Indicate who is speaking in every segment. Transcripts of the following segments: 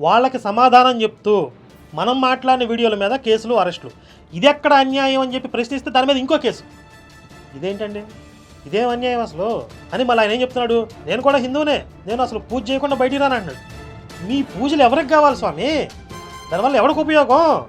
Speaker 1: వాళ్ళకి సమాధానం చెప్తూ మనం మాట్లాడిన వీడియోల మీద కేసులు అరెస్టులు. ఇది ఎక్కడ అన్యాయం అని చెప్పి ప్రశ్నిస్తే దాని మీద ఇంకో కేసు. ఇదేంటండి? ఇదేం అన్యాయం అసలు? అని మళ్ళీ ఆయన ఏం చెప్తున్నాడు? నేను కూడా హిందువునే. నేను అసలు పూజ చేయకుండా బయటికి రాను అంటున్నాడు. మీ పూజలు ఎవరికి కావాలి స్వామి? దానివల్ల ఎవరికి ఉపయోగం?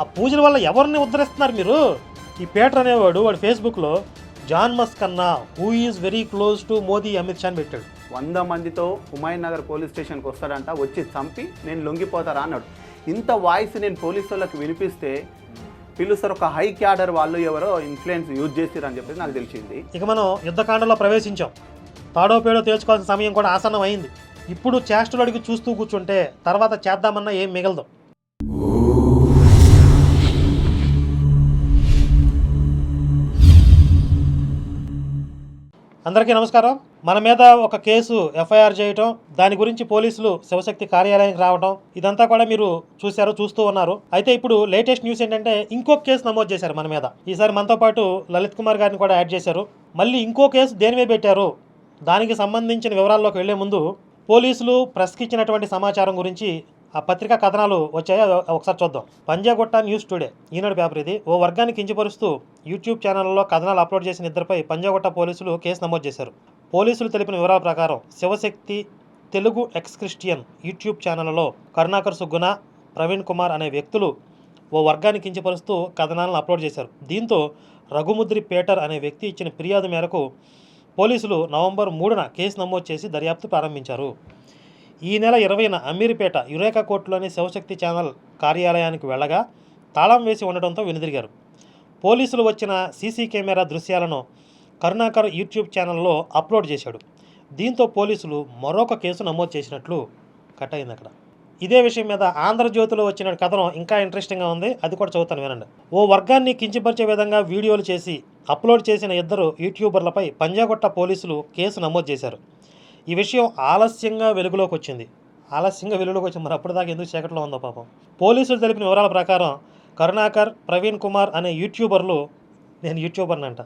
Speaker 1: ఆ పూజల వల్ల ఎవరిని ఉద్ధరిస్తున్నారు మీరు? ఈ పేటర్ అనేవాడు వాడు ఫేస్బుక్లో జాన్ మస్క్ అన్న who is very close to Modi Amit Shah అని పెట్టాడు.
Speaker 2: వంద మందితో హుమాయూన్ నగర్ పోలీస్ స్టేషన్కి వస్తాడంట వచ్చి చంపి నేను లొంగిపోతారా అన్నాడు. ఇంత వాయిస్ నేను పోలీసు వాళ్ళకి వినిపిస్తే పిలుస్తారు ఒక హై క్యాడర్ వాళ్ళు ఎవరో ఇన్ఫ్లుయెన్స్ యూజ్ చేస్తారని అని చెప్పేసి నాకు తెలిసింది.
Speaker 1: ఇక మనం యుద్ధకాండలో ప్రవేశించాం. తాడో పేడో తేల్చుకోవాల్సిన సమయం కూడా ఆసన్నం అయింది ఇప్పుడు చేష్టలు అడిగి చూస్తూ కూర్చుంటే తర్వాత చేద్దామన్నా ఏం మిగలదు. అందరికీ నమస్కారం. మన మీద ఒక కేసు ఎఫ్ఐఆర్ చేయటం దాని గురించి పోలీసులు శివశక్తి కార్యాలయానికి రావడం ఇదంతా కూడా మీరు చూశారు చూస్తూ ఉన్నారు. అయితే ఇప్పుడు లేటెస్ట్ న్యూస్ ఏంటంటే ఇంకొక కేసు నమోదు చేశారు మన మీద. ఈసారి మనతో పాటు లలిత్ కుమార్ గారిని కూడా యాడ్ చేశారు. మళ్ళీ ఇంకో కేసు దేని మీద పెట్టారు? దానికి సంబంధించిన వివరాల్లోకి వెళ్ళే ముందు పోలీసులు ప్రెస్కి ఇచ్చినటువంటి సమాచారం గురించి ఆ పత్రికా కథనాలు వచ్చాయో ఒకసారి చూద్దాం. Panjagutta news today. Eenadu paper ఇది. ఓ వర్గాన్ని కించపరుస్తూ యూట్యూబ్ ఛానల్లో కథనాలు అప్లోడ్ చేసిన ఇద్దరిపై పంజాగుట్ట పోలీసులు కేసు నమోదు చేశారు. పోలీసులు తెలిపిన వివరాల ప్రకారం Shivashakti Telugu X Christian YouTube ఛానల్లో కరుణాకర్ సుగ్గున ప్రవీణ్ కుమార్ అనే వ్యక్తులు ఓ వర్గాన్ని కించపరుస్తూ కథనాలను అప్లోడ్ చేశారు. దీంతో రఘుముద్రి పేటర్ అనే వ్యక్తి ఇచ్చిన ఫిర్యాదు మేరకు పోలీసులు నవంబర్ మూడున కేసు నమోదు చేసి దర్యాప్తు ప్రారంభించారు. ఈ నెల ఇరవైన అమీర్పేట యురేకా కోర్టులోని శివశక్తి ఛానల్ కార్యాలయానికి వెళ్ళగా తాళం వేసి ఉండడంతో వెనుదిరిగారు. పోలీసులు వచ్చిన సీసీ కెమెరా దృశ్యాలను కరుణాకర్ యూట్యూబ్ ఛానల్లో అప్లోడ్ చేశాడు. దీంతో పోలీసులు మరొక కేసు నమోదు చేసినట్లు కట్ అయింది అక్కడ. ఇదే విషయం మీద ఆంధ్రజ్యోతిలో వచ్చిన కథనం ఇంకా ఇంట్రెస్టింగ్గా ఉంది. అది కూడా చదువుతాను వినండి. ఓ వర్గాన్ని కించపరిచే విధంగా వీడియోలు చేసి అప్లోడ్ చేసిన ఇద్దరు యూట్యూబర్లపై పంజాగొట్ట పోలీసులు కేసు నమోదు చేశారు. ఈ విషయం ఆలస్యంగా వెలుగులోకి వచ్చింది. ఆలస్యంగా వెలుగులోకి వచ్చింది. మరి అప్పటిదాకా ఎందుకు చీకట్లో ఉందో పాపం. పోలీసులు తెలిపిన వివరాల ప్రకారం కరుణాకర్ ప్రవీణ్ కుమార్ అనే యూట్యూబర్లు నేను యూట్యూబర్ని అంట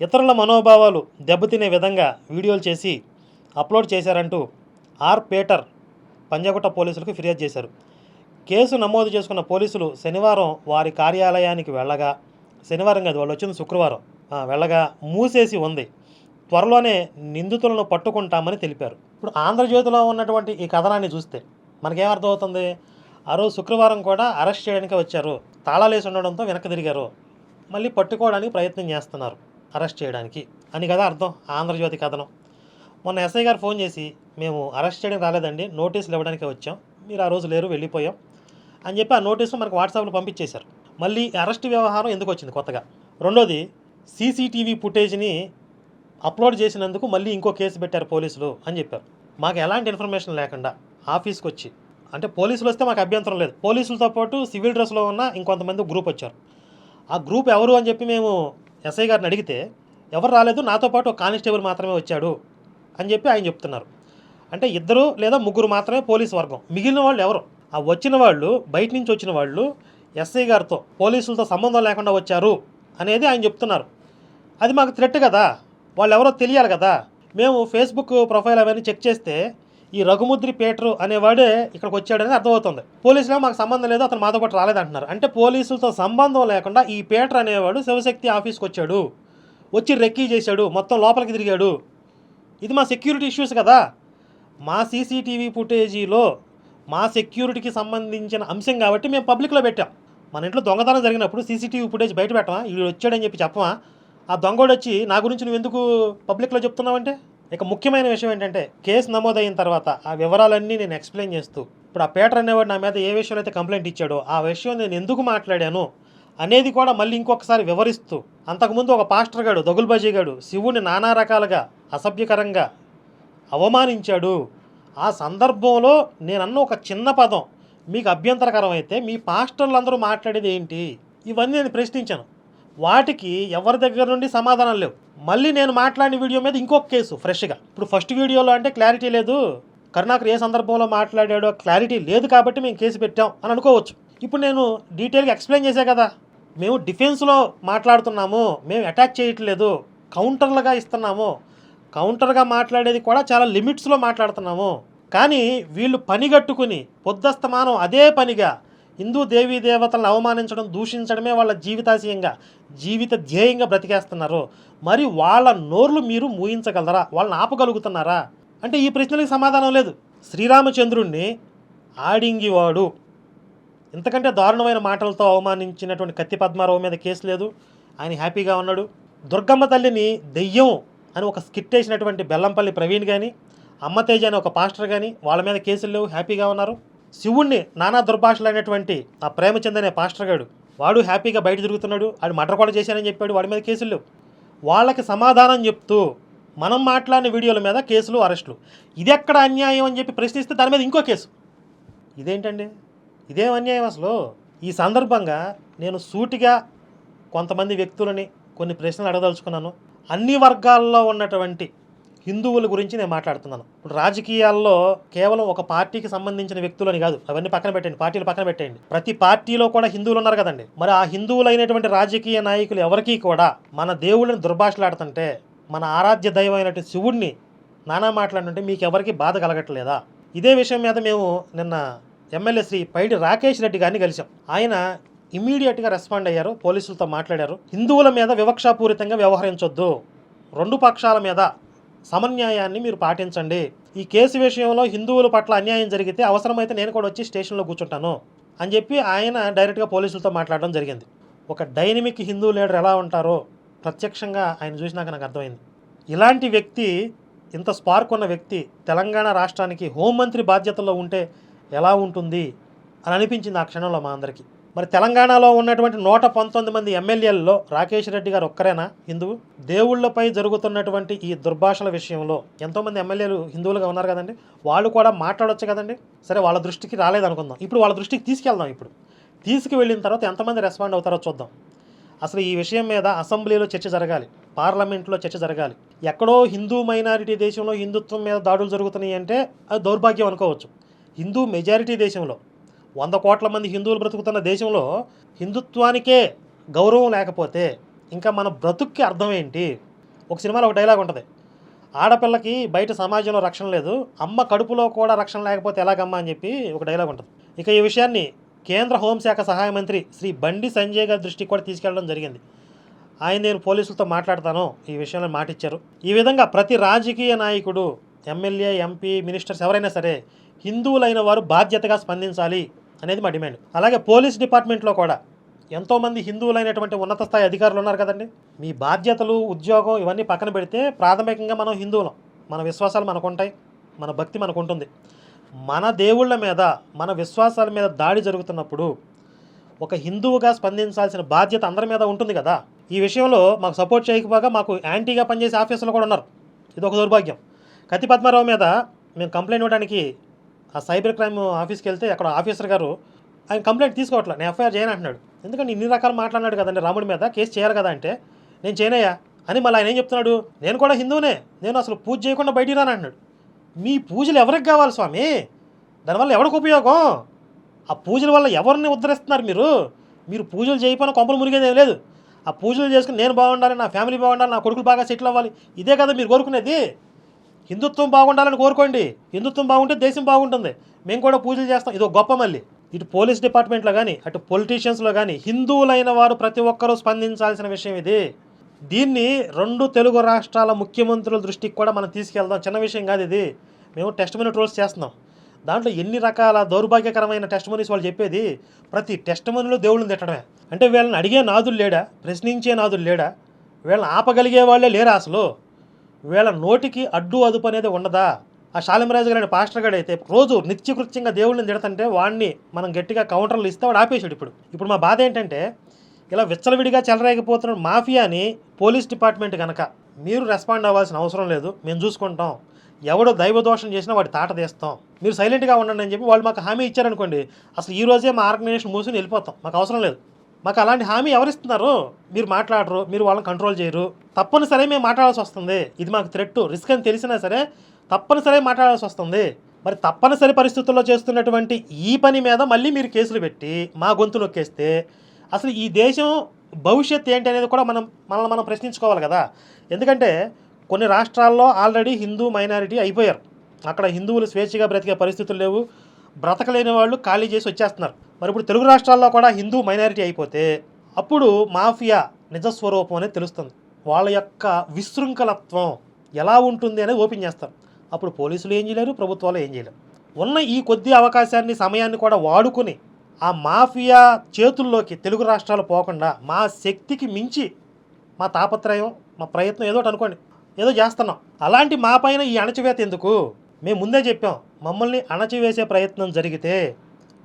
Speaker 1: ఇతరుల మనోభావాలు దెబ్బతినే విధంగా వీడియోలు చేసి అప్లోడ్ చేశారంటూ ఆర్. పేటర్ పంజాగుట్ట పోలీసులకు ఫిర్యాదు చేశారు. కేసు నమోదు చేసుకున్న పోలీసులు శనివారం వారి కార్యాలయానికి వెళ్ళగా శనివారం కాదు వాళ్ళు వచ్చింది శుక్రవారం. వెళ్ళగా మూసేసి ఉంది. త్వరలోనే నిందితులను పట్టుకుంటామని తెలిపారు. ఇప్పుడు ఆంధ్రజ్యోతిలో ఉన్నటువంటి ఈ కథనాన్ని చూస్తే మనకేమర్థమవుతుంది? ఆ రోజు శుక్రవారం కూడా అరెస్ట్ చేయడానికి వచ్చారు. తాళాలేసి ఉండడంతో వెనక్కి తిరిగారు. మళ్ళీ పట్టుకోవడానికి ప్రయత్నం చేస్తున్నారు అరెస్ట్ చేయడానికి. అని కదా అర్థం ఆంధ్రజ్యోతి కథనం. మొన్న ఎస్ఐ గారు ఫోన్ చేసి మేము అరెస్ట్ చేయడానికి రాలేదండి నోటీసులు ఇవ్వడానికి వచ్చాం మీరు ఆ రోజు లేరు వెళ్ళిపోయాం అని చెప్పి ఆ నోటీసులు మనకు వాట్సాప్లో పంపించేశారు. మళ్ళీ అరెస్ట్ వ్యవహారం ఎందుకు వచ్చింది కొత్తగా? రెండోది సీసీటీవీ ఫుటేజ్ని అప్లోడ్ చేసినందుకు మళ్ళీ ఇంకో కేసు పెట్టారు పోలీసులు అని చెప్పారు. మాకు ఎలాంటి ఇన్ఫర్మేషన్ లేకుండా ఆఫీస్కి వచ్చి అంటే పోలీసులు వస్తే మాకు అభ్యంతరం లేదు. పోలీసులతో పాటు సివిల్ డ్రెస్లో ఉన్న ఇంకొంతమంది గ్రూప్ వచ్చారు. ఆ గ్రూప్ ఎవరు అని చెప్పి మేము ఎస్ఐ గారిని అడిగితే ఎవరు రాలేదు నాతో పాటు ఒక కానిస్టేబుల్ మాత్రమే వచ్చాడు అని చెప్పి ఆయన చెప్తున్నారు. అంటే ఇద్దరు లేదా ముగ్గురు మాత్రమే పోలీస్ వర్గం. మిగిలిన వాళ్ళు ఎవరు? ఆ వచ్చిన వాళ్ళు బయట నుంచి వచ్చిన వాళ్ళు ఎస్ఐ గారితో పోలీసులతో సంబంధం లేకుండా వచ్చారు అనేది ఆయన చెప్తున్నారు. అది మాకు థ్రెట్ కదా. వాళ్ళు ఎవరో తెలియాలి కదా. మేము ఫేస్బుక్ ప్రొఫైల్ అవన్నీ చెక్ చేస్తే ఈ రఘుముద్రి పేటరు అనేవాడే ఇక్కడికి వచ్చాడని అర్థమవుతుంది. పోలీసులు మాకు సంబంధం లేదు అతను మాతో పాటు రాలేదంటున్నారు. అంటే పోలీసులతో సంబంధం లేకుండా ఈ పేటర్ అనేవాడు శివశక్తి ఆఫీస్కి వచ్చాడు. వచ్చి రెక్కీ చేశాడు మొత్తం లోపలికి తిరిగాడు. ఇది మా సెక్యూరిటీ ఇష్యూస్ కదా. మా సీసీటీవీ ఫుటేజీలో మా సెక్యూరిటీకి సంబంధించిన అంశం కాబట్టి మేము పబ్లిక్లో పెట్టాం. మన ఇంట్లో దొంగతనం జరిగినప్పుడు సీసీటీవీ ఫుటేజ్ బయట పెట్టమా? వీడు వచ్చాడని చెప్పి చెప్పమా? ఆ దొంగోడు వచ్చి నా గురించి నువ్వు ఎందుకు పబ్లిక్లో చెప్తున్నావంటే? ఇక ముఖ్యమైన విషయం ఏంటంటే కేసు నమోదైన తర్వాత ఆ వివరాలన్నీ నేను ఎక్స్ప్లెయిన్ చేస్తూ ఇప్పుడు ఆ పేటర్ అనేవాడు నా మీద ఏ విషయంలో అయితే కంప్లైంట్ ఇచ్చాడో ఆ విషయం నేను ఎందుకు మాట్లాడాను? అనేది కూడా మళ్ళీ ఇంకొకసారి వివరిస్తూ అంతకుముందు ఒక పాస్టర్ గాడు దగుల్బాజీ గాడు శివుని నానా రకాలుగా అసభ్యకరంగా అవమానించాడు. ఆ సందర్భంలో నేనన్న ఒక చిన్న పదం మీకు అభ్యంతరకరం అయితే మీ పాస్టర్లు అందరూ మాట్లాడేది ఏంటి? ఇవన్నీ నేను ప్రశ్నించాను. వాటికి ఎవరి దగ్గర నుండి సమాధానం లేవు. మళ్ళీ నేను మాట్లాడిన వీడియో మీద ఇంకొక కేసు ఫ్రెష్గా. ఇప్పుడు ఫస్ట్ వీడియోలో అంటే క్లారిటీ లేదు. కరుణాకర్ ఏ సందర్భంలో మాట్లాడాడో క్లారిటీ లేదు కాబట్టి మేము కేసు పెట్టాం అని అనుకోవచ్చు. ఇప్పుడు నేను డీటెయిల్గా ఎక్స్ప్లెయిన్ చేశా కదా. మేము డిఫెన్స్లో మాట్లాడుతున్నాము. మేము అటాక్ చేయట్లేదు. కౌంటర్లుగా ఇస్తున్నాము. కౌంటర్గా మాట్లాడేది కూడా చాలా లిమిట్స్లో మాట్లాడుతున్నాము. కానీ వీళ్ళు పని కట్టుకుని పొద్దస్తమానం అదే పనిగా హిందూ దేవీ దేవతలను అవమానించడం దూషించడమే వాళ్ళ జీవితాశయంగా జీవిత ధ్యేయంగా బ్రతికేస్తున్నారు. మరి వాళ్ళ నోర్లు మీరు మూయించగలరా? వాళ్ళని ఆపగలుగుతున్నారా? అంటే ఈ ప్రశ్నలకు సమాధానం లేదు. శ్రీరామచంద్రుణ్ణి ఆడింగివాడు. ఇంతకంటే దారుణమైన మాటలతో అవమానించినటువంటి కత్తి పద్మారావు మీద కేసు లేదు. ఆయన హ్యాపీగా ఉన్నాడు. దుర్గమ్మ తల్లిని దెయ్యం అని ఒక స్కిట్ వేసినటువంటి బెల్లంపల్లి ప్రవీణ్ కానీ అమ్మతేజ అని ఒక పాస్టర్ కానీ వాళ్ళ మీద కేసులు లేవు. హ్యాపీగా ఉన్నారు. శివుణ్ణి నానా దుర్భాషలు అనేటువంటి ఆ ప్రేమచంద్ అనే పాస్టర్ గాడు వాడు హ్యాపీగా బయట తిరుగుతున్నాడు వాడు మటర్ కూడా చేశానని చెప్పాడు వాడి మీద కేసులు వాళ్ళకి సమాధానం చెప్తూ మనం మాట్లాడిన వీడియోల మీద కేసులు అరెస్టులు. ఇది ఎక్కడ అన్యాయం అని చెప్పి ప్రశ్నిస్తే దాని మీద ఇంకో కేసు. ఇదేంటండి? ఇదేం అన్యాయం అసలు? ఈ సందర్భంగా నేను సూటిగా కొంతమంది వ్యక్తులని కొన్ని ప్రశ్నలు అడగదలుచుకున్నాను. అన్ని వర్గాల్లో ఉన్నటువంటి హిందువుల గురించి నేను మాట్లాడుతున్నాను. ఇప్పుడు రాజకీయాల్లో కేవలం ఒక పార్టీకి సంబంధించిన వ్యక్తులని కాదు అవన్నీ పక్కన పెట్టండి పార్టీలు పక్కన పెట్టండి ప్రతి పార్టీలో కూడా హిందువులు ఉన్నారు కదండి. మరి ఆ హిందువులైనటువంటి రాజకీయ నాయకులు ఎవరికీ కూడా మన దేవుళ్ళని దుర్భాషలాడుతుంటే మన ఆరాధ్య దైవం అయినటువంటి శివుడిని నానా మాట్లాడుతుంటే మీకు ఎవరికి బాధ కలగట్లేదా? ఇదే విషయం మీద మేము నిన్న ఎమ్మెల్యే శ్రీ పైడి రాకేష్ రెడ్డి గారిని కలిసాం ఆయన ఇమీడియట్గా రెస్పాండ్ అయ్యారు పోలీసులతో మాట్లాడారు. హిందువుల మీద వివక్షాపూరితంగా వ్యవహరించొద్దు. రెండు పక్షాల మీద సమన్యాయాన్ని మీరు పాటించండి. ఈ కేసు విషయంలో హిందువుల పట్ల అన్యాయం జరిగితే అవసరమైతే నేను కూడా వచ్చి స్టేషన్లో కూర్చుంటాను అని చెప్పి ఆయన డైరెక్ట్గా పోలీసులతో మాట్లాడడం జరిగింది. ఒక డైనమిక్ హిందూ లీడర్ ఎలా ఉంటారో ప్రత్యక్షంగా ఆయన చూసినాక నాకు అర్థమైంది. ఇలాంటి వ్యక్తి ఇంత స్పార్క్ ఉన్న వ్యక్తి తెలంగాణ రాష్ట్రానికి హోంమంత్రి బాధ్యతల్లో ఉంటే ఎలా ఉంటుంది అని అనిపించింది ఆ క్షణంలో మా అందరికీ. మరి తెలంగాణలో ఉన్నటువంటి నూట పంతొమ్మిది మంది ఎమ్మెల్యేలలో రాకేష్ రెడ్డి గారు ఒక్కరేనా? హిందువు దేవుళ్ళపై జరుగుతున్నటువంటి ఈ దుర్భాషల విషయంలో ఎంతోమంది ఎమ్మెల్యేలు హిందువులుగా ఉన్నారు కదండి. వాళ్ళు కూడా మాట్లాడొచ్చు కదండి. సరే వాళ్ళ దృష్టికి రాలేదనుకుందాం. ఇప్పుడు వాళ్ళ దృష్టికి తీసుకెళ్దాం ఇప్పుడు. తీసుకువెళ్ళిన తర్వాత ఎంతమంది రెస్పాండ్ అవుతారో చూద్దాం. అసలు ఈ విషయం మీద అసెంబ్లీలో చర్చ జరగాలి. పార్లమెంట్లో చర్చ జరగాలి. ఎక్కడో హిందూ మైనారిటీ దేశంలో హిందుత్వం మీద దాడులు జరుగుతున్నాయి అంటే అది దౌర్భాగ్యం అనుకోవచ్చు. హిందూ మెజారిటీ దేశంలో వంద కోట్ల మంది హిందువులు బ్రతుకుతున్న దేశంలో హిందుత్వానికే గౌరవం లేకపోతే ఇంకా మన బ్రతుక్కి అర్థం ఏంటి? ఒక సినిమాలో ఒక డైలాగ్ ఉంటుంది. ఆడపిల్లకి బయట సమాజంలో రక్షణ లేదు అమ్మ కడుపులో కూడా రక్షణ లేకపోతే ఎలాగమ్మా అని చెప్పి ఒక డైలాగ్ ఉంటుంది. ఇక ఈ విషయాన్ని కేంద్ర హోంశాఖ సహాయ మంత్రి శ్రీ బండి సంజయ్ గారి దృష్టికి కూడా తీసుకెళ్ళడం జరిగింది. ఆయన నేను పోలీసులతో మాట్లాడతాను ఈ విషయంలో మాటిచ్చారు. ఈ విధంగా ప్రతి రాజకీయ నాయకుడు ఎమ్మెల్యే ఎంపీ మినిస్టర్స్ ఎవరైనా సరే హిందువులైన వారు బాధ్యతగా స్పందించాలి. అనేది మా డిమాండ్. అలాగే పోలీస్ డిపార్ట్మెంట్లో కూడా ఎంతోమంది హిందువులైనటువంటి ఉన్నత స్థాయి అధికారులు ఉన్నారు కదండి. మీ బాధ్యతలు ఉద్యోగం ఇవన్నీ పక్కన పెడితే ప్రాథమికంగా మనం హిందువులం. మన విశ్వాసాలు మనకు ఉంటాయి మన భక్తి మనకు ఉంటుంది మన దేవుళ్ళ మీద మన విశ్వాసాల మీద దాడి జరుగుతున్నప్పుడు ఒక హిందువుగా స్పందించాల్సిన బాధ్యత అందరి మీద ఉంటుంది కదా. ఈ విషయంలో మాకు సపోర్ట్ చేయకపోగా మాకు యాంటీగా పనిచేసే ఆఫీసులు కూడా ఉన్నారు. ఇది ఒక దౌర్భాగ్యం. కత్తి పద్మారావు మీద మేము కంప్లైంట్ ఇవ్వడానికి ఆ సైబర్ క్రైమ్ ఆఫీస్కి వెళ్తే అక్కడ ఆఫీసర్ గారు ఆయన కంప్లైంట్ తీసుకోవట్లే నేను ఎఫ్ఐఆర్ చేయను అంటున్నాడు. ఎందుకంటే ఇన్ని రకాలు మాట్లాడినాడు కదండి రాముడి మీద కేసు చేయాలి కదా అంటే నేను చేయనయ్యా అని మళ్ళీ ఆయన ఏం చెప్తున్నాడు? నేను కూడా హిందువునే నేను అసలు పూజ చేయకుండా బయటికి రాను అంటున్నాడు. మీ పూజలు ఎవరికి కావాలి స్వామి? దానివల్ల ఎవరికి ఉపయోగం? ఆ పూజల వల్ల ఎవరిని ఉద్ధరిస్తున్నారు మీరు? మీరు పూజలు చేయకపోయినా కొంపలు మురిగేది ఏం లేదు. ఆ పూజలు చేసుకుని నేను బాగుండాలి నా ఫ్యామిలీ బాగుండాలి నా కొడుకులు బాగా సెటిల్ అవ్వాలి ఇదే కదా మీరు కోరుకునేది? హిందుత్వం బాగుండాలని కోరుకోండి. హిందుత్వం బాగుంటే దేశం బాగుంటుంది. మేము కూడా పూజలు చేస్తాం. ఇది ఒక గొప్ప మళ్ళీ. ఇటు పోలీస్ డిపార్ట్మెంట్లో కానీ అటు పొలిటీషియన్స్లో కానీ హిందువులైన వారు ప్రతి ఒక్కరూ స్పందించాల్సిన విషయం ఇది. దీన్ని రెండు తెలుగు రాష్ట్రాల ముఖ్యమంత్రుల దృష్టికి కూడా మనం తీసుకెళ్దాం. చిన్న విషయం కాదు ఇది. మేము టెస్ట్ మనీ ట్రోల్స్ చేస్తున్నాం. దాంట్లో ఎన్ని రకాల దౌర్భాగ్యకరమైన టెస్ట్ మనీస్ వాళ్ళు చెప్పేది? ప్రతి టెస్ట్ మనీలో దేవుళ్ళని తిట్టడమే. అంటే వీళ్ళని అడిగే నాదులు లేడా? ప్రశ్నించే నాదులు లేడా? వీళ్ళని ఆపగలిగే వాళ్ళే లేరా అసలు? వీళ్ళ నోటికి అడ్డు అదుపు అనేది ఉండదా? ఆ శాలిమరాజు గారి పాస్టర్ గారు అయితే రోజు నిత్యకృత్యంగా దేవుళ్ళని తిడతంటే వాడిని మనం గట్టిగా కౌంటర్లు ఇస్తే వాడు ఆపేశాడు ఇప్పుడు. ఇప్పుడు మా బాధ ఏంటంటే ఇలా విచ్చలవిడిగా చెలరేగిపోతున్న మాఫియాని పోలీస్ డిపార్ట్మెంట్ కనుక మీరు రెస్పాండ్ అవ్వాల్సిన అవసరం లేదు మేము చూసుకుంటాం. ఎవడో దైవ దోషం చేసినా వాడి తాట తీస్తాం. మీరు సైలెంట్గా ఉండండి అని చెప్పి వాళ్ళు మాకు హామీ ఇచ్చారనుకోండి అసలు ఈ రోజే మా ఆర్గనైజేషన్ మూసుకుని వెళ్ళిపోతాం. మాకు అవసరం లేదు. మాకు అలాంటి హామీ ఎవరిస్తున్నారు? మీరు మాట్లాడరు మీరు వాళ్ళని కంట్రోల్ చేయరు. తప్పనిసరి మేము మాట్లాడాల్సి వస్తుంది. ఇది మాకు థ్రెట్ రిస్క్ అని తెలిసినా సరే తప్పనిసరి మాట్లాడాల్సి వస్తుంది. మరి తప్పనిసరి పరిస్థితుల్లో చేస్తున్నటువంటి ఈ పని మీద మళ్ళీ మీరు కేసులు పెట్టి మా గొంతు నొక్కేస్తే అసలు ఈ దేశం భవిష్యత్ ఏంటి అనేది కూడా మనం మనల్ని మనం ప్రశ్నించుకోవాలి కదా. ఎందుకంటే కొన్ని రాష్ట్రాల్లో ఆల్రెడీ హిందూ మైనారిటీ అయిపోయారు. అక్కడ హిందువులు స్వేచ్ఛగా బ్రతికే పరిస్థితులు లేవు. బ్రతకలేని వాళ్ళు ఖాళీ చేసి వచ్చేస్తున్నారు. మరి ఇప్పుడు తెలుగు రాష్ట్రాల్లో కూడా హిందూ మైనారిటీ అయిపోతే అప్పుడు మాఫియా నిజస్వరూపం అనేది తెలుస్తుంది. వాళ్ళ యొక్క విశృంఖలత్వం ఎలా ఉంటుంది అనేది ఓపెన్ చేస్తారు. అప్పుడు పోలీసులు ఏం చేయలేరు ప్రభుత్వాలు ఏం చేయలేరు. ఉన్న ఈ కొద్ది అవకాశాన్ని సమయాన్ని కూడా వాడుకుని ఆ మాఫియా చేతుల్లోకి తెలుగు రాష్ట్రాలు పోకుండా మా శక్తికి మించి మా తాపత్రయం మా ప్రయత్నం ఏదో ఒకటి అనుకోండి ఏదో చేస్తున్నాం. అలాంటి మా పైన ఈ అణచివేత ఎందుకు? మేము ముందే చెప్పాం మమ్మల్ని అణచివేసే ప్రయత్నం జరిగితే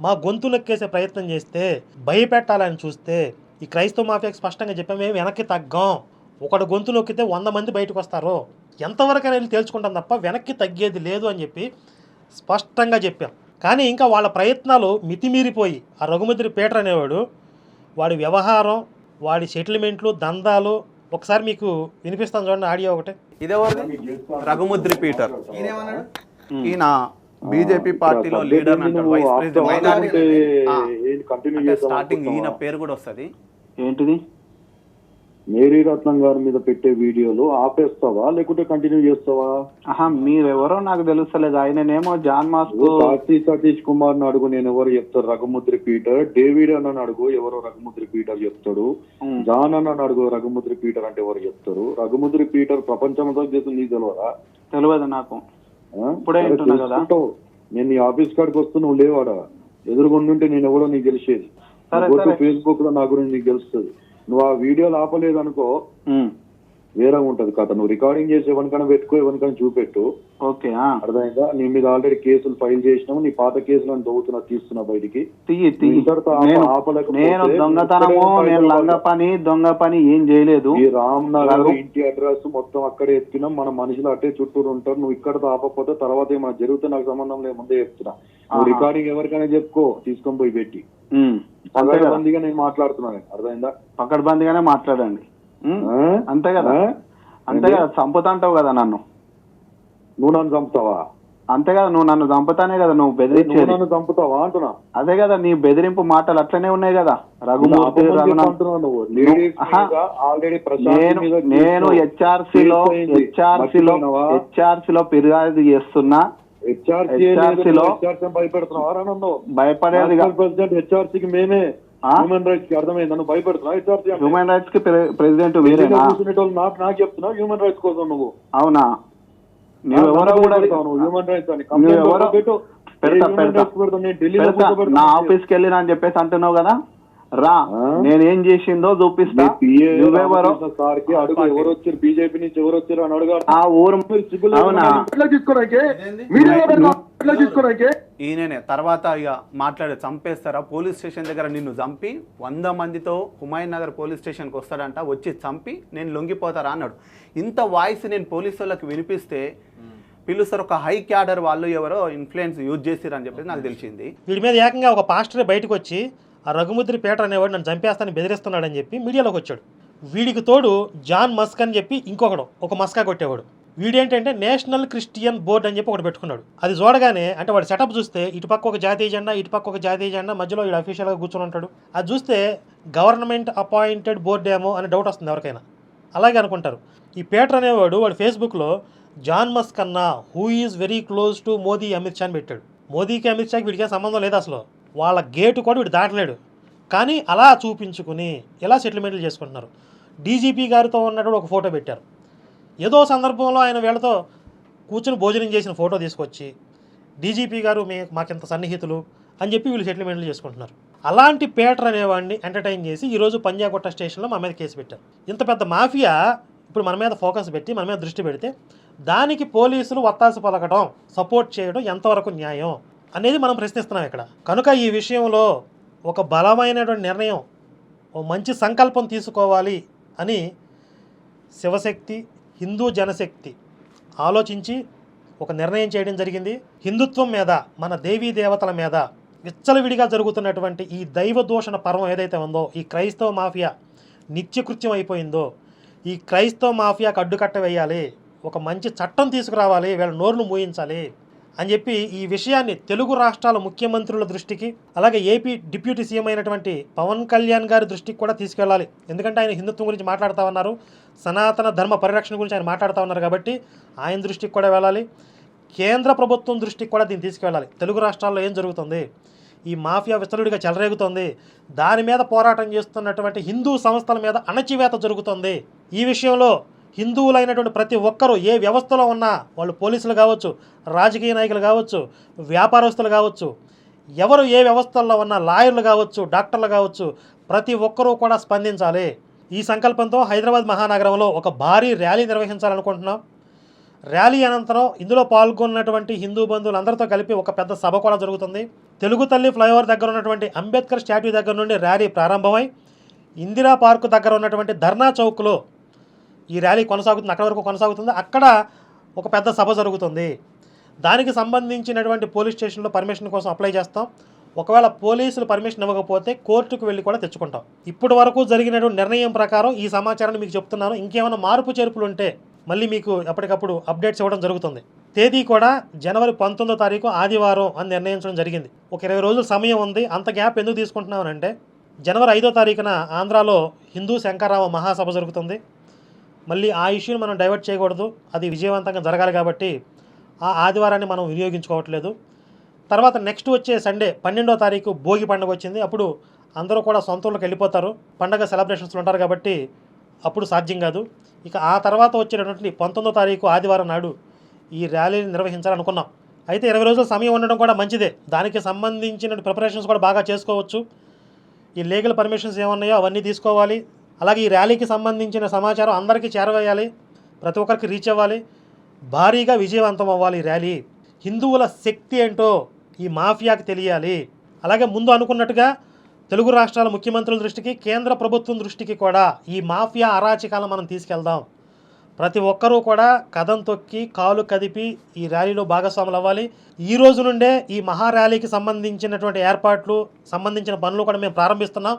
Speaker 1: మా గొంతు నొక్కేసే ప్రయత్నం చేస్తే భయపెట్టాలని చూస్తే ఈ క్రైస్తవ మాఫియాకి స్పష్టంగా చెప్పాం మేము వెనక్కి తగ్గాం. ఒకడు గొంతు నొక్కితే వంద మంది బయటకు వస్తారు ఎంతవరకైనా వెళ్ళి తేల్చుకుంటాం తప్ప వెనక్కి తగ్గేది లేదు అని చెప్పి స్పష్టంగా చెప్పాం. కానీ ఇంకా వాళ్ళ ప్రయత్నాలు మితిమీరిపోయి ఆ రఘుమతిరి పీటర్ అనేవాడు వాడి వ్యవహారం వాడి సెటిల్మెంట్లు దందాలు ఒకసారి మీకు వినిపిస్తాను చూడండి ఆడియో ఒకటి.
Speaker 2: ఇదెవరిది? రఘుముద్రి పీటర్. ఈయన బీజేపీ పార్టీలో లీడర్ అంటాడు వైస్ ప్రెసిడెంట్ స్టార్టింగ్ ఈయన పేరు కూడా వస్తుంది.
Speaker 3: ఏంటిది?
Speaker 4: మేరీ రత్నం గారి మీద పెట్టే వీడియోలు ఆపేస్తావా? లేకుంటే కంటిన్యూ చేస్తావా?
Speaker 3: ఆహా మీరెవరో నాకు తెలుస్తలేదు. ఆయననేమో జాన్ మాస్క్
Speaker 4: కార్తీ సతీష్ కుమార్ని అడుగు నేను ఎవరు చెప్తారు? రఘుముద్రి పీటర్ డేవిడ్ అన్న అడుగు ఎవరో రఘుముద్రి పీటర్ చెప్తాడు. జాన్ అన్న అడుగు రఘుముద్రి పీటర్ అంటే ఎవరు చెప్తారు? రఘుముద్రి పీటర్ ప్రపంచంతో చేస్తుంది నీకు తెలియదా
Speaker 3: తెలియదు నాకు? ఇప్పుడే
Speaker 4: సరే,
Speaker 3: వింటున్నా కదా.
Speaker 4: తెలుసుకుంటావు. నేను నీ ఆఫీస్ కాడికి వస్తూ నువ్వు లేవాడా ఎదురుగుండుంటే నేను ఎవడో నీకు తెలిసేది. ఫేస్బుక్లో నా గురించి నీకు తెలుస్తుంది నువ్వు ఆ వీడియోలు ఆపలేదు అనుకో. వేరే ఉంటది కథ నువ్వు రికార్డింగ్ చేసి ఎవరికైనా పెట్టుకో ఎవరికైనా చూపెట్టు.
Speaker 3: ఓకే ఆ.
Speaker 4: అర్థమైందా? నీ మీద ఆల్రెడీ కేసులు ఫైల్ చేసినావు నీ పాత కేసులను దొవుతున్నా తీస్తున్నా బయటికి.
Speaker 3: నేను దొంగతనము నేను లంగ పని దొంగ పని ఏం చేయలేదు.
Speaker 4: ఈ రామ్ నగర్ ఇంటి అడ్రస్ మొత్తం అక్కడే ఎత్తినాం. మన మనుషులు అట్టే చుట్టూరు ఉంటారు. నువ్వు ఇక్కడ ఆపకపోతే తర్వాత ఏమైనా జరిగితే నాకు సంబంధం లేదు ముందే చెప్తున్నా. నువ్వు. రికార్డింగ్ ఎవరికైనా చెప్పుకో తీసుకొని పోయి పెట్టి. పగడబందీగా నేను మాట్లాడుతున్నాను. అర్థమైందా?
Speaker 3: పకడ్బందీగానే మాట్లాడండి? అంతే కదా? అంతే కదా చంపుతా అంటావు కదా నన్ను.
Speaker 4: నువ్వు నన్ను చంపుతావా?
Speaker 3: అంతే కదా నువ్వు నన్ను చంపుతానే కదా నువ్వు బెదిరించేది.
Speaker 4: నన్ను చంపుతావా అంటున్నా?
Speaker 3: అదే కదా నీ బెదిరింపు మాటలు అట్లనే ఉన్నాయి కదా. రఘుమూర్తి నేను నేను హెచ్ఆర్సీ లో హెచ్ఆర్సీ లో హెచ్ఆర్సీ లో ఫిర్యాదు చేస్తున్నా. HRC లో
Speaker 4: భయపెడుతున్నావా? రా నన్ను
Speaker 3: భయపడేది
Speaker 4: ప్రెసిడెంట్ హెచ్ఆర్సీకి మేమే? హ్యూమన్ రైట్స్కి అర్థమైంది? నన్ను భయపెడుతున్నావు?
Speaker 3: Human రైట్స్కి ప్రె- president వేరేనా?
Speaker 4: కూర్చునేటోళ్ళు నాకు నాకు చెప్తున్నావు హ్యూమన్ రైట్స్ కోసం నువ్వు.
Speaker 3: అవునా? నువ్వెవరో కూడా
Speaker 4: హ్యూమన్ రైట్స్ అని.
Speaker 3: నువ్వెవరో
Speaker 4: పెట్టు.
Speaker 3: పెడతా పెడతా. నా ఆఫీస్కి వెళ్ళినా అని చెప్పేసి అంటున్నావు కదా? రా? నేనేం చేసిందో చూపిస్తా. నువ్వెవరో
Speaker 4: సార్కి అడుగు ఎవరు వచ్చారు బీజేపీ నుంచి ఎవరు వచ్చారు అని అడుగు
Speaker 3: ఆ ఊరు అవునా?
Speaker 2: ఈయననే. తర్వాత ఇక మాట్లాడే చంపేస్తారా? పోలీస్ స్టేషన్ దగ్గర నిన్ను చంపి వంద మందితో హుమాయూన్ నగర్ పోలీస్ స్టేషన్కి వస్తాడంట వచ్చి చంపి నేను లొంగిపోతారా అన్నాడు. ఇంత వాయిస్ నేను పోలీసు వాళ్ళకి వినిపిస్తే పిలుస్తారు ఒక హై క్యాడర్ వాళ్ళు ఎవరో ఇన్ఫ్లుయెన్స్ యూజ్ చేసిరు అని చెప్పేసి నాకు తెలిసింది.
Speaker 1: వీడి మీద ఏకంగా ఒక పాస్టరే బయటకు వచ్చి ఆ రఘుముద్రి పేటర్ అనేవాడు నన్ను చంపేస్తాను బెదిరిస్తున్నాడని చెప్పి మీడియాలోకి వచ్చాడు. వీడికి తోడు జాన్ మస్క్ అని చెప్పి ఇంకొకడు ఒక మస్కా కొట్టేవాడు. వీడేంటంటే నేషనల్ క్రిస్టియన్ బోర్డ్ అని చెప్పి ఒకటి పెట్టుకున్నాడు. అది చూడగానే అంటే వాడు సెటప్ చూస్తే ఇటుపక్క ఒక జాతీయ జెండా ఇటుపక్క ఒక జాతీయ జెండా మధ్యలో వీడు అఫీషియల్గా కూర్చొని ఉంటాడు. అది చూస్తే గవర్నమెంట్ అపాయింటెడ్ బోర్డ్ ఏమో అని డౌట్ వస్తుంది ఎవరికైనా. అలాగే అనుకుంటారు. ఈ పేటర్ అనేవాడు వాడు ఫేస్బుక్లో జాన్ మస్క్ అన్న who is very close to Modi Amit Shah అని పెట్టాడు. మోదీకి అమిత్ షాకి వీడికి సంబంధం లేదు అసలు. వాళ్ళ గేటు కూడా వీడు దాటలేడు. కానీ అలా చూపించుకుని ఎలా సెటిల్మెంట్లు చేసుకుంటున్నారు? డీజీపీ గారితో ఉన్నట్టు ఒక ఫోటో పెట్టారు. ఏదో సందర్భంలో ఆయన వీళ్ళతో కూర్చుని భోజనం చేసిన ఫోటో తీసుకొచ్చి డీజీపీ గారు మీ మాకింత సన్నిహితులు అని చెప్పి వీళ్ళు సెటిల్మెంట్లు చేసుకుంటున్నారు. అలాంటి పేటర్ అనేవాడిని ఎంటర్టైన్ చేసి ఈరోజు పంజాగుట్ట స్టేషన్లో మా మీద కేసు పెట్టారు. ఇంత పెద్ద మాఫియా ఇప్పుడు మన మీద ఫోకస్ పెట్టి మన మీద దృష్టి పెడితే దానికి పోలీసులు వత్తాసు పలకడం సపోర్ట్ చేయడం ఎంతవరకు న్యాయం? అనేది మనం ప్రశ్నిస్తున్నాం ఇక్కడ. కనుక ఈ విషయంలో ఒక బలమైనటువంటి నిర్ణయం ఓ మంచి సంకల్పం తీసుకోవాలి అని శివశక్తి హిందూ జనశక్తి ఆలోచించి ఒక నిర్ణయం చేయడం జరిగింది. హిందుత్వం మీద మన దేవీ దేవతల మీద విచ్చలవిడిగా జరుగుతున్నటువంటి ఈ దైవ దూషణ పర్వం ఏదైతే ఉందో ఈ క్రైస్తవ మాఫియా నిత్యకృత్యం అయిపోయిందో ఈ క్రైస్తవ మాఫియాకు అడ్డుకట్ట వేయాలి ఒక మంచి చట్టం తీసుకురావాలి వీళ్ళ నోరును మూయించాలి అని చెప్పి ఈ విషయాన్ని తెలుగు రాష్ట్రాల ముఖ్యమంత్రుల దృష్టికి అలాగే ఏపీ డిప్యూటీ సీఎం అయినటువంటి పవన్ కళ్యాణ్ గారి దృష్టికి కూడా తీసుకెళ్ళాలి. ఎందుకంటే ఆయన హిందుత్వం గురించి మాట్లాడుతూ ఉన్నారు. సనాతన ధర్మ పరిరక్షణ గురించి ఆయన మాట్లాడుతూ ఉన్నారు కాబట్టి ఆయన దృష్టికి కూడా వెళ్ళాలి. కేంద్ర ప్రభుత్వం దృష్టికి కూడా దీన్ని తీసుకెళ్ళాలి. తెలుగు రాష్ట్రాల్లో ఏం జరుగుతుంది? ఈ మాఫియా విస్తరుడిగా చెలరేగుతోంది. దాని మీద పోరాటం చేస్తున్నటువంటి హిందూ సంస్థల మీద అణచివేత జరుగుతుంది. ఈ విషయంలో హిందువులైనటువంటి ప్రతి ఒక్కరూ ఏ వ్యవస్థలో ఉన్నా వాళ్ళు పోలీసులు కావచ్చు రాజకీయ నాయకులు కావచ్చు వ్యాపారస్తులు కావచ్చు ఎవరు ఏ వ్యవస్థల్లో ఉన్న లాయర్లు కావచ్చు డాక్టర్లు కావచ్చు ప్రతి ఒక్కరూ కూడా స్పందించాలి. ఈ సంకల్పంతో హైదరాబాద్ మహానగరంలో ఒక భారీ ర్యాలీ నిర్వహించాలనుకుంటున్నాం. ర్యాలీ అనంతరం ఇందులో పాల్గొన్నటువంటి హిందూ బంధువులందరితో కలిపి ఒక పెద్ద సభ కూడా జరుగుతుంది. తెలుగు తల్లి ఫ్లైఓవర్ దగ్గర ఉన్నటువంటి అంబేద్కర్ స్టాట్యూ దగ్గర నుండి ర్యాలీ ప్రారంభమై ఇందిరా పార్కు దగ్గర ఉన్నటువంటి ధర్నా చౌక్లో ఈ ర్యాలీ కొనసాగుతుంది అక్కడ వరకు కొనసాగుతుంది. అక్కడ ఒక పెద్ద సభ జరుగుతుంది. దానికి సంబంధించినటువంటి పోలీస్ స్టేషన్లో పర్మిషన్ కోసం అప్లై చేస్తాం. ఒకవేళ పోలీసులు పర్మిషన్ ఇవ్వకపోతే కోర్టుకు వెళ్ళి కూడా తెచ్చుకుంటాం. ఇప్పటి వరకు జరిగినటువంటి నిర్ణయం ప్రకారం ఈ సమాచారాన్ని మీకు చెప్తున్నాను. ఇంకేమైనా మార్పు చేర్పులు ఉంటే మళ్ళీ మీకు ఎప్పటికప్పుడు అప్డేట్స్ ఇవ్వడం జరుగుతుంది. తేదీ కూడా జనవరి పంతొమ్మిదో తారీఖు ఆదివారం అని నిర్ణయించడం జరిగింది. ఒక ఇరవై రోజుల సమయం ఉంది. అంత గ్యాప్ ఎందుకు తీసుకుంటున్నామనంటే జనవరి ఐదో తారీఖున ఆంధ్రాలో హిందూ శంకరరామ మహాసభ జరుగుతుంది. మళ్ళీ ఆ ఇష్యూని మనం డైవర్ట్ చేయకూడదు. అది విజయవంతంగా జరగాలి కాబట్టి ఆ ఆదివారాన్ని మనం వినియోగించుకోవట్లేదు. తర్వాత నెక్స్ట్ వచ్చే సండే పన్నెండో తారీఖు భోగి పండుగ వచ్చింది. అప్పుడు అందరూ కూడా సొంత ఊళ్ళకి వెళ్ళిపోతారు. పండగ సెలబ్రేషన్స్లు ఉంటారు కాబట్టి అప్పుడు సాధ్యం కాదు. ఇక ఆ తర్వాత వచ్చేటటువంటి పంతొమ్మిదో తారీఖు ఆదివారం నాడు ఈ ర్యాలీని నిర్వహించాలనుకున్నాం. అయితే ఇరవై రోజుల సమయం ఉండడం కూడా మంచిదే. దానికి సంబంధించిన ప్రిపరేషన్స్ కూడా బాగా చేసుకోవచ్చు. ఈ లీగల్ పర్మిషన్స్ ఏమన్నాయో అవన్నీ తీసుకోవాలి. అలాగే ఈ ర్యాలీకి సంబంధించిన సమాచారం అందరికీ చేరవేయాలి. ప్రతి ఒక్కరికి రీచ్ అవ్వాలి. భారీగా విజయవంతం అవ్వాలి ఈ ర్యాలీ. హిందువుల శక్తి ఏంటో ఈ మాఫియాకి తెలియాలి. అలాగే ముందు అనుకున్నట్టుగా తెలుగు రాష్ట్రాల ముఖ్యమంత్రుల దృష్టికి కేంద్ర ప్రభుత్వం దృష్టికి కూడా ఈ మాఫియా అరాచకాలను మనం తీసుకెళ్దాం. ప్రతి ఒక్కరూ కూడా కథం తొక్కి కాలు కదిపి ఈ ర్యాలీలో భాగస్వాములు అవ్వాలి. ఈ రోజు నుండే ఈ మహా ర్యాలీకి సంబంధించినటువంటి ఏర్పాట్లు సంబంధించిన పనులు కూడా మేము ప్రారంభిస్తున్నాం.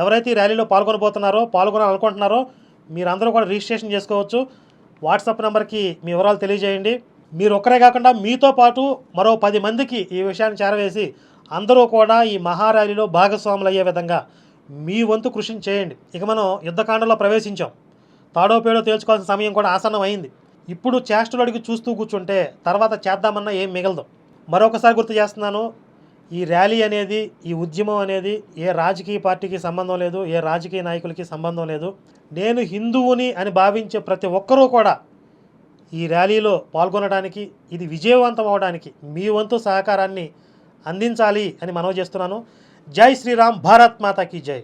Speaker 1: ఎవరైతే ఈ ర్యాలీలో పాల్గొనబోతున్నారో పాల్గొనాలనుకుంటున్నారో మీరందరూ కూడా రిజిస్ట్రేషన్ చేసుకోవచ్చు. వాట్సాప్ నెంబర్కి మీ వివరాలు తెలియజేయండి. మీరు ఒక్కరే కాకుండా మీతో పాటు మరో పది మందికి ఈ విషయాన్ని చేరవేసి అందరూ కూడా ఈ మహారాలీలో భాగస్వాములు అయ్యే విధంగా మీ వంతు కృషిని చేయండి. ఇక మనం యుద్ధకాండంలో ప్రవేశించాం. తాడో పేడో తేల్చుకోవాల్సిన సమయం కూడా ఆసన్నం అయింది ఇప్పుడు చేష్టలు అడిగి చూస్తూ కూర్చుంటే తర్వాత చేద్దామన్నా ఏం మిగలదు. మరొకసారి గుర్తు చేస్తున్నాను ఈ ర్యాలీ అనేది ఈ ఉద్యమం అనేది ఏ రాజకీయ పార్టీకి సంబంధం లేదు ఏ రాజకీయ నాయకులకి సంబంధం లేదు. నేను హిందువుని అని భావించే ప్రతి ఒక్కరూ కూడా ఈ ర్యాలీలో పాల్గొనడానికి ఇది విజయవంతం అవడానికి మీ వంతు సహకారాన్ని అందించాలి అని మనవి చేస్తున్నాను. జై శ్రీరామ్ భారత్ మాతాకి జై.